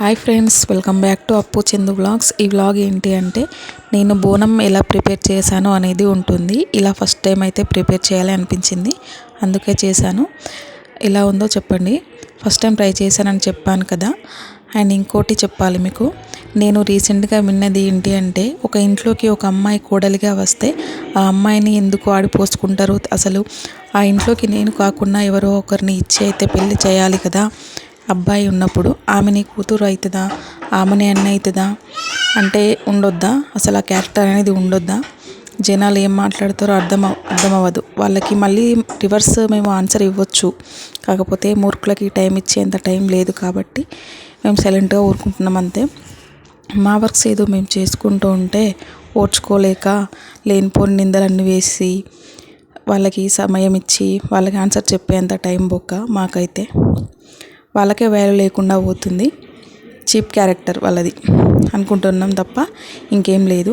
Hi friends welcome back to Appu Chandu vlogs. ఈ vlog ఏంటి అంటే నేను బోనం ఎలా ప్రిపేర్ చేశాను అనేది ఉంటుంది. ఇలా ఫస్ట్ టైం అయితే ప్రిపేర్ చేయాలి అనిపించింది. అందుకే చేశాను. ఎలా ఉందో చెప్పండి. ఫస్ట్ టైం ట్రై చేశానని చెప్పాను కదా. అండ్ ఇంకోటి చెప్పాలి మీకు. నేను రీసెంట్గా విన్నది ఏంటి అంటే ఒక ఇంట్లోకి ఒక అమ్మాయి కోడలిగా వస్తే ఆ అమ్మాయిని ఎందుకు ఆడిపోసుకుంటారు అసలు ఆ ఇంట్లోకి నేను కాకుండా ఎవరో ఒకరిని ఇచ్చి అయితే పెళ్ళి చేయాలి కదా. అబ్బాయి ఉన్నప్పుడు ఆమె నీ కూతురు అవుతుందా ఆమెని అన్న అవుతుందా అంటే ఉండొద్దా? అసలు ఆ క్యారెక్టర్ అనేది ఉండొద్దా? జనాలు ఏం మాట్లాడతారో అర్థం అర్థం అవ్వదు వాళ్ళకి మళ్ళీ రివర్స్ మేము ఆన్సర్ ఇవ్వచ్చు. కాకపోతే మూర్ఖులకి టైం ఇచ్చేంత టైం లేదు కాబట్టి మేము సైలెంట్గా ఊరుకుంటున్నాం అంతే. మా వర్క్స్ ఏదో మేము చేసుకుంటూ ఉంటే ఓర్చుకోలేక లేనిపోని నిందలన్నీ వేసి వాళ్ళకి సమయం ఇచ్చి వాళ్ళకి ఆన్సర్ చెప్పేంత టైం బొక్క మాకైతే. వాళ్ళకే వాల్యూ లేకుండా పోతుంది. చీప్ క్యారెక్టర్ వాళ్ళది. అనుకుంటున్నాం తప్ప ఇంకేం లేదు.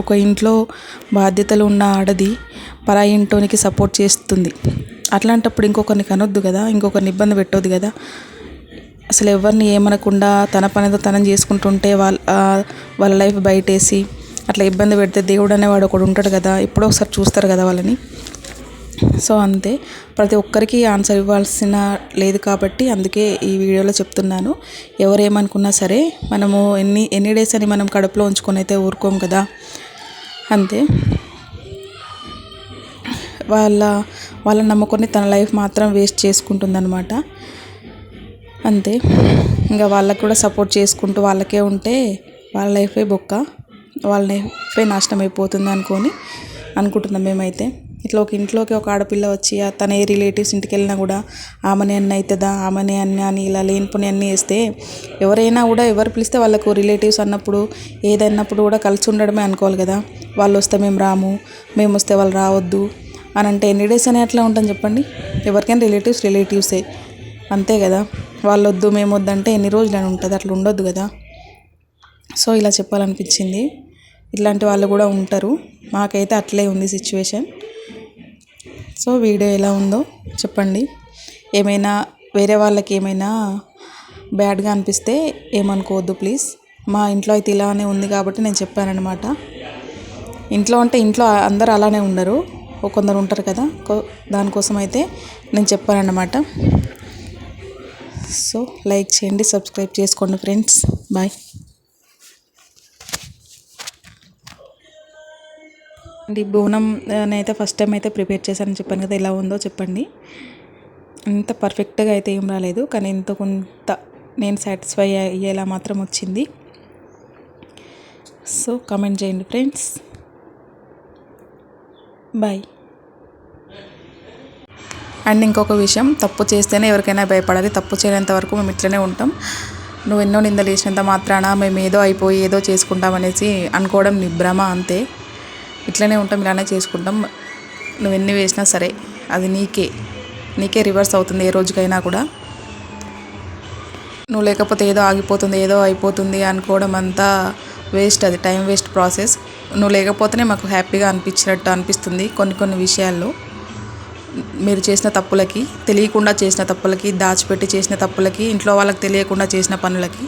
ఒక ఇంట్లో బాధ్యతలు ఉన్న ఆడది పరాయి ఇంటోనికి సపోర్ట్ చేస్తుంది. అట్లాంటప్పుడు ఇంకొకరిని కనొద్దు కదా ఇంకొకరిని ఇబ్బంది పెట్టొద్దు కదా. అసలు ఎవరిని ఏమనకుండా తన పనితో తనం చేసుకుంటుంటే వాళ్ళ వాళ్ళ లైఫ్ బయటేసి అట్లా ఇబ్బంది పెడితే దేవుడు అనేవాడు ఒకడు ఉంటాడు కదా ఎప్పుడో ఒకసారి చూస్తారు కదా వాళ్ళని. సో అంతే ప్రతి ఒక్కరికి ఆన్సర్ ఇవ్వాల్సిన లేదు కాబట్టి అందుకే ఈ వీడియోలో చెప్తున్నాను. ఎవరు ఏమనుకున్నా సరే మనము ఎన్ని ఎన్ని డేస్ అని మనం కడుపులో ఉంచుకొని అయితే ఊరుకోం కదా. అంతే. వాళ్ళ వాళ్ళని నమ్ముకొని తన లైఫ్ మాత్రం వేస్ట్ చేసుకుంటుందన్నమాట. అంతే. ఇంకా వాళ్ళకు కూడా సపోర్ట్ చేసుకుంటూ వాళ్ళకే ఉంటే వాళ్ళ లైఫే బొక్క వాళ్ళ లైఫే నాశనం అయిపోతుంది అనుకొని అనుకుంటున్నాం మేమైతే. ఇట్లా ఒక ఇంట్లోకి ఒక ఆడపిల్ల వచ్చి తన ఏ రిలేటివ్స్ ఇంటికి వెళ్ళినా కూడా ఆమెనే అన్న అవుతుందా ఆమెనే అన్న అని ఇలా లేనిపోని అన్నీ వేస్తే ఎవరైనా కూడా ఎవరు పిలిస్తే వాళ్ళకు రిలేటివ్స్ అన్నప్పుడు ఏదన్నప్పుడు కూడా కలిసి ఉండడమే అనుకోవాలి కదా. వాళ్ళు వస్తే మేము రాము మేము వస్తే వాళ్ళు రావద్దు అని అంటే ఎన్ని డేస్ అని అట్లా ఉంటాం చెప్పండి. ఎవరికైనా రిలేటివ్స్ రిలేటివ్సే అంతే కదా. వాళ్ళు వద్దు మేము వద్దంటే ఎన్ని రోజులు అని ఉంటుంది. అట్లా ఉండొద్దు కదా. సో ఇలా చెప్పాలనిపించింది. ఇట్లాంటి వాళ్ళు కూడా ఉంటారు. మాకైతే అట్లే ఉంది సిచ్యువేషన్ సో వీడియో ఎలా ఉందో చెప్పండి. ఏమైనా వేరే వాళ్ళకి ఏమైనా బ్యాడ్గా అనిపిస్తే ఏమనుకోవద్దు ప్లీజ్. మా ఇంట్లో అయితే ఇలానే ఉంది కాబట్టి నేను చెప్పానమాట ఇంట్లో అంటే ఇంట్లో అందరు అలానే ఉండరు. కొందరు ఉంటారు కదా దానికోసం అయితే నేను చెప్పానన్నమాట. సో లైక్ చేయండి సబ్స్క్రైబ్ చేసుకోండి ఫ్రెండ్స్. బాయ్. అండి బోనం నేనైతే ఫస్ట్ టైం అయితే ప్రిపేర్ చేశానని చెప్పాను కదా ఎలా ఉందో చెప్పండి. అంత పర్ఫెక్ట్గా అయితే ఏం రాలేదు కానీ ఇంత కొంత నేను సాటిస్ఫై అయ్యేలా మాత్రం వచ్చింది. సో కమెంట్ చేయండి ఫ్రెండ్స్ బాయ్ అండ్ ఇంకొక విషయం తప్పు చేస్తేనే ఎవరికైనా భయపడాలి తప్పు చేయనంత వరకు మేము ఇట్లనే ఉంటాం. నువ్వు ఎన్నో నిందలు వేసినంత మాత్రాన మేము ఏదో అయిపోయి ఏదో చేసుకుంటామనేసి అనుకోవడం నిభ్రమ అంతే. ఇట్లనే ఉంటాం ఇలానే చేసుకుంటాం. నువ్వు ఎన్ని వేసినా సరే అది నీకే. నీకే రివర్స్ అవుతుంది ఏ రోజుకైనా కూడా. నువ్వు లేకపోతే ఏదో ఆగిపోతుంది ఏదో అయిపోతుంది అనుకోవడం అంతా వేస్ట్ అది టైం వేస్ట్ ప్రాసెస్. నువ్వు లేకపోతేనే మాకు హ్యాపీగా అనిపించినట్టు అనిపిస్తుంది కొన్ని కొన్ని విషయాల్లో. మీరు చేసిన తప్పులకి తెలియకుండా చేసిన తప్పులకి దాచిపెట్టి చేసిన తప్పులకి ఇంట్లో వాళ్ళకి తెలియకుండా చేసిన పనులకి.